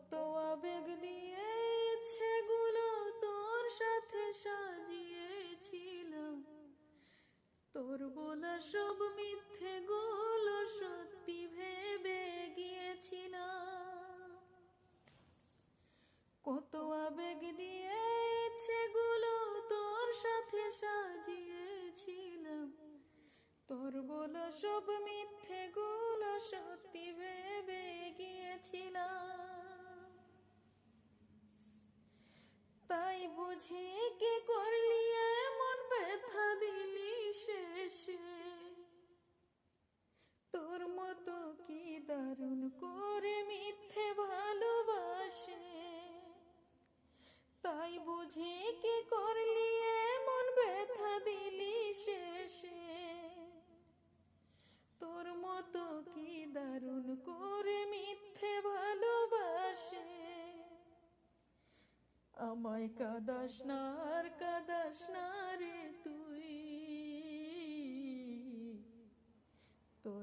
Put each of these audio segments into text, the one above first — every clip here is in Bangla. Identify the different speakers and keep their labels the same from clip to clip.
Speaker 1: কত আবেগ দিয়ে ইচ্ছেগুলো তোর সাথে সাজিয়েছিলাম। তোর বলা সব মিথ্যে গুলো সত্যি ভেবে গিয়েছিলাম। কত আবেগ দিয়ে ইচ্ছেগুলো তোর সাথে সাজিয়েছিলাম। তোর বলা সব মিথ্যে গুলো সত্যি ভেবে গিয়েছিলাম। মতো কি দারুণ করে মিথ্যে ভালোবাসে। তাই বুঝি কি করলি, এমন ব্যথা দিলি শেষে। তোর মতো কি দারুণ করে মিথ্যে ভালোবাসে। আমায় কাদাস না আর কাদাস না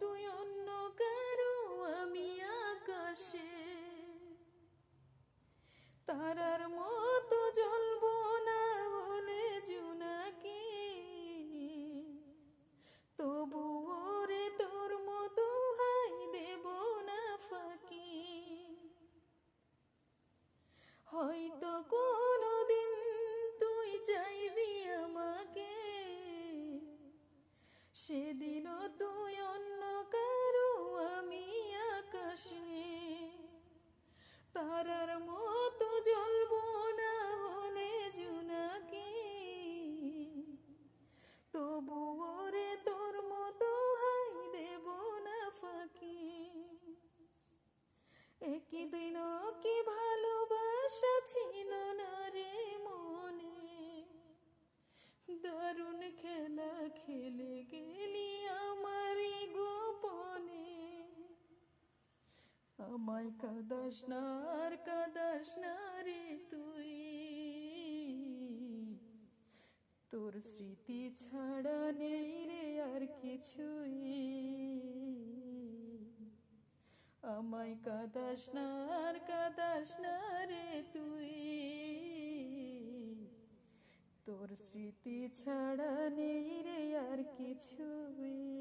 Speaker 1: তুই অন্য কারও, আমি আকাশে। তারার মতো জ্বলবো না হলে জুনাকি তবুও রে তোর মতো ভাই দেব না ফাঁকি। হয়তো কোনোদিন তুই চাইবি আমাকে। সেদিনও তুই তারার মতো জ্বলবো না হলে জুনাকি। তবুও রে তোর মতো হাই দেব না ফাঁকি। একই দিনও কি ভালোবাসা ছিল না রে মনে? দারুণ খেলা খেলে গেলি আমায় কাদাস না, আর কাদাস রে তুই। তোর স্মৃতি ছাড়া নেই রে আর কিছুই। আমায় কাদাস না, আর কাদাস রে তুই। তোর স্মৃতি ছাড়া নেই রে আর কিছুই।